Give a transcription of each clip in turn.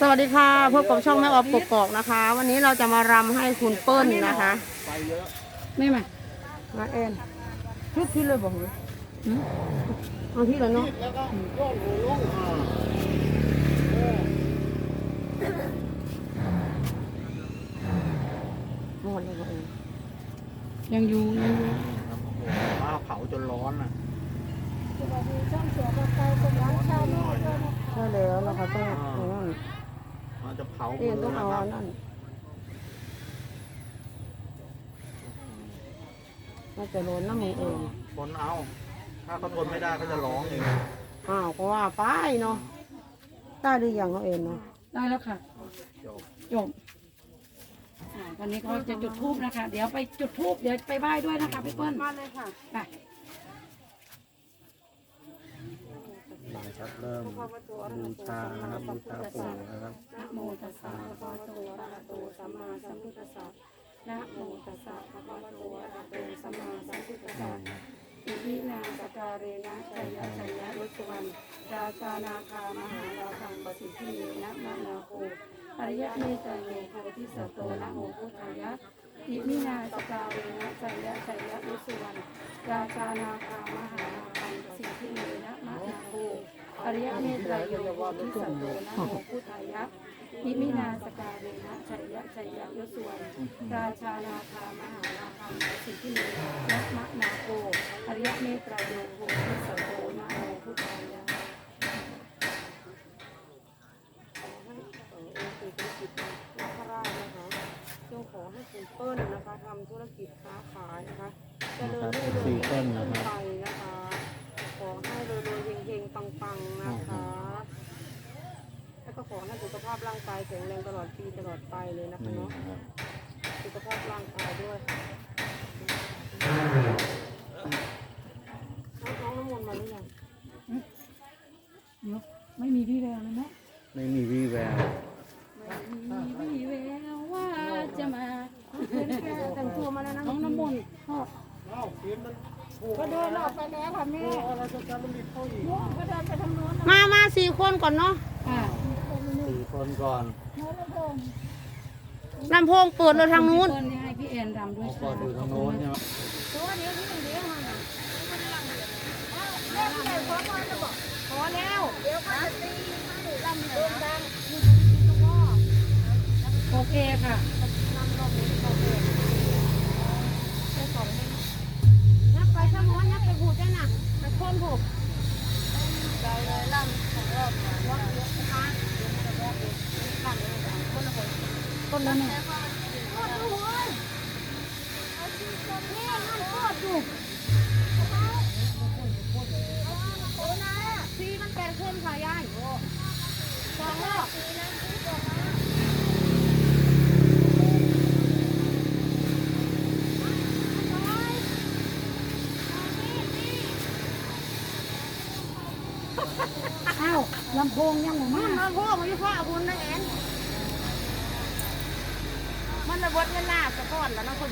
สวัสดีค่ะพบกับช่องแม่ออฟกกอกนะคะ วันนี้เราจะมารำให้คุณเปิ้ลนะคะไปเยอะไม่มามาเอ็นทุกที่เลยบอกเลยเอาที่เลยเนาะแล้วก็โยกหัวลงอ่าหมดเลยบอกเองยังอยู่ยังอยู่มาเผาจนร้อนอะ ใช่แล้วนะคะต้องเอานั่นมันจะเผาเอ็นต้องเอาคอัรับนนั่นน่าจะโดนน้ำมือเองคนเอา ถ้าเขาทนไม่ได้เขาจะร้องเองอ้าวก็ว่าไปเนาะได้หรือยังเขาเองเนาะได้แล้วค่ะ จบจบอ่าตอนนี้เขาจะจุดทูบนะคะ เดี๋ยวไปจุดทูบเดี๋ยวไปไหว้ด้วยนะคะพี่เปิ้ลมาเลยค่ะ ไป นะครับ เริ่มบูชานะครับบูชาปู่นะครับ นะโมตัสสะภะคะวะโตอะระหะโตสัมมาสัมพุทธัสสะนะโมตัสสะภะคะวะโตอะระหะโตสัมมาสัมพุทธัสสะอิมินาสการเรนะชัยยะชัยยะรุสวันราชานาคามหาราคังปสิทธิเนนะมะนาโคอริยะเมตตาโยโพธิสัตโตนะโมพุทธายะอิมินาสการเรนะชัยยะชัยยะรุสวันราชานาคามหาราคังปสิทธิเนนะม อริยเมตตาโยโพธิสัตโตนะโมพุทธายะอิมินาสการเรนะชัยยะชัยยะยศวรราชานาคามหาราคังสิทธิเนนะมะนาโกอริยเมตรายโยโภทิสัตโตนะโมพุทธายะนาคราชนะคะจงขอให้คุณเปิ้ลนะคะทำธุรกิจค้าขายนะคะเจริญรุ่งเรืองยิ่งขึ้นไปนะคะ ขอให้รวยๆเฮงๆปังๆนะคะ แล้วก็ข อให้สุขภาพร่างกายแข็งแรงตลอดปีตลอดไปเลยนะคะนี่เนาะครับสุขภาพร่างกายด้วยน้องน้ำมนต์มาหรือยังเดี๋ยวไม่มีพี่แววเลยนะไม่มีวี่แววไม่มีพี่แววว่าจะมาแต่งตัวมาแล้วนะน้องน้ำมนต์พ่อเอ้าเขียนมันก็เดินออกไปแล้วค่ะแม่อะไรจะการมันมีเข้าอีกก็เดินไปทางโน้นมามาสี่คนก่อนเนาะ อ่า สี่คนก่อนลำโพงเปิดเลยทางนู้นพี่เปิ้ลนี่ให้พี่แอนรำด้วยเอาก่อนดูทางโน้นใช่ไหมตัวเดียวที่หนึ่งเดียวมาพอแล้วเดี๋ยวเขาจะตีให้ลำโด่งดัง โอเคค่ะ นับไปสมอนนับไปหูได้น่ะไปคนหูใจเลยลำของรอบรอบเยอะมากคนละคน ต้น แล้วเนี่ยโคตรดูเว้ยนี่มันโคตรดูโอ้นะซีมันแปดคนค่ะยายสองรอบอ้าวลำโพงยังหมดมัมานมาพ่อมาอยู่พ่อคุณนะเอ็น มันระเบิดเงินหน้าสะก้อนแล้วนะคน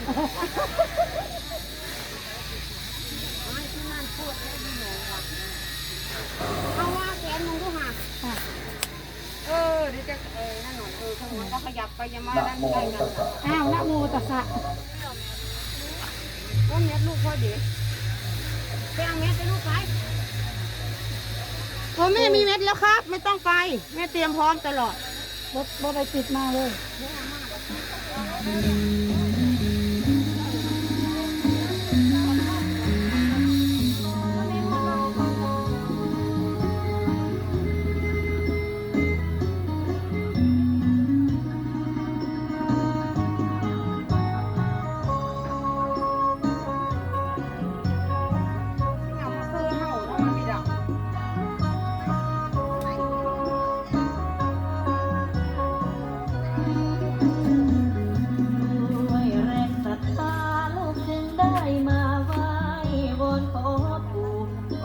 ไม่ที่นั่นพูดได้ดีหนูว่ะเอาว่าแกนมึงดูห่าเออเดี๋ยวจะเออนั่นหน่อยเออข้างบนก็ขยับไปยังมาด้านใกล้กันอ้าวนะโมตัสสะว่าเม็ดลูกพ่อดีไปเอาเม็ดไปลูกไปโอ้แม่มีเม็ดแล้วครับ ไม่ต้องไป แม่เตรียมพร้อมตลอดรถรถอะไรติดมาเลยเอา 嗯。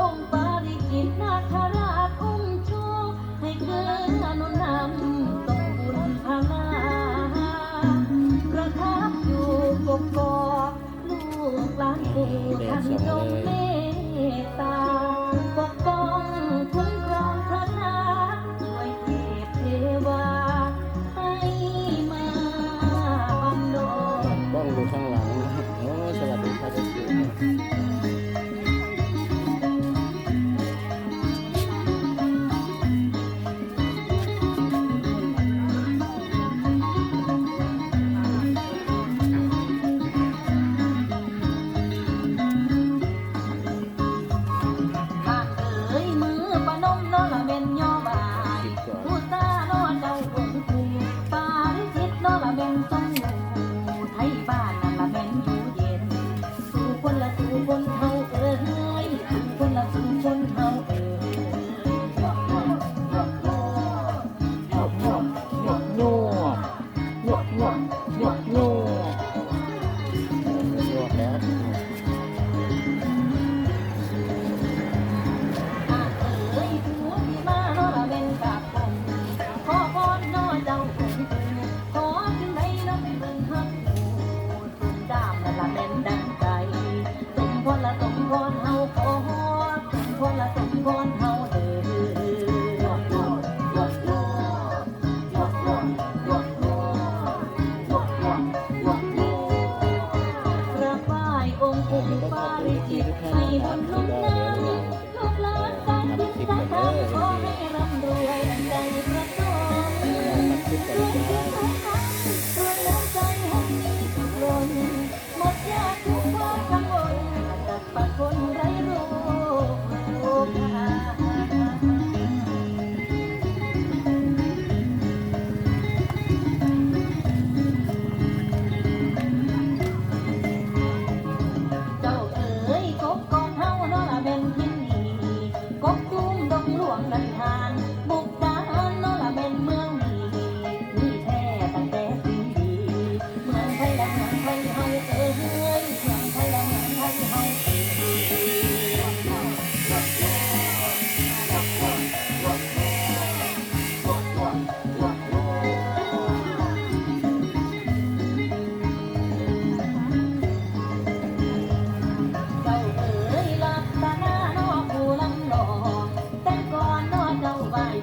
องค์ปาริกิตนาคราชอุ้มชูให้เกิดอนุนำตองบุญพามาประทับอยู่กกอกลูกหลานปู่ท่านจงเมต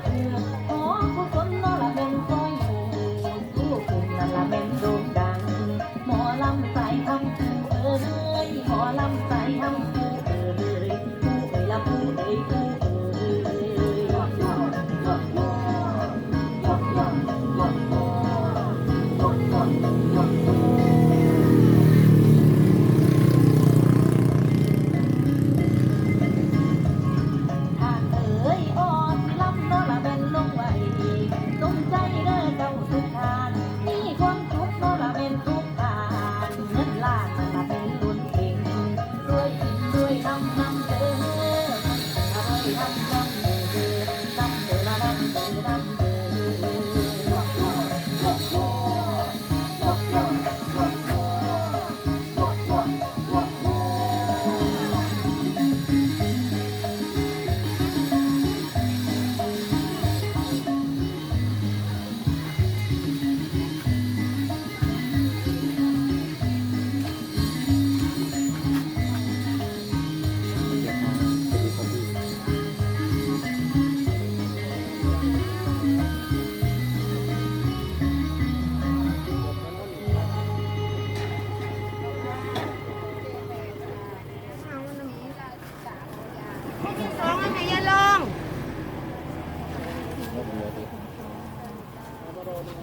เพื่อขอผู้คน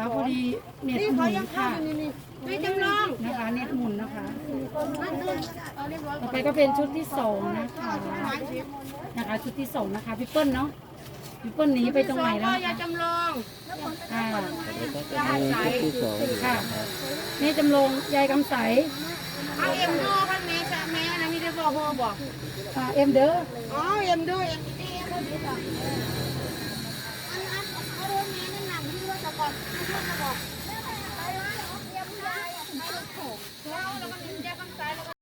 คะพอดีเน็ตหมุนค่ะไม่จำลองนะคะเน็ตหมุนนะคะต่อไปก็เป็นชุดที่สองนะคะนะคะชุดที่สองนะคะพี่เปิ้ลเนาะพี่เปิ้ลหนีไปตรงไหนแล้วอย่าจำลองอ่าชุดที่สองค่ะนี่จำลองยายกำใสเอาเอ็มดูกันแม่จะแม่นะมีแต่บอกบอกอ่าเอ็มเด้ออ๋อเอ็มดูเอ็ม แล้วเราก็ยิ้มแจ้งกันใส่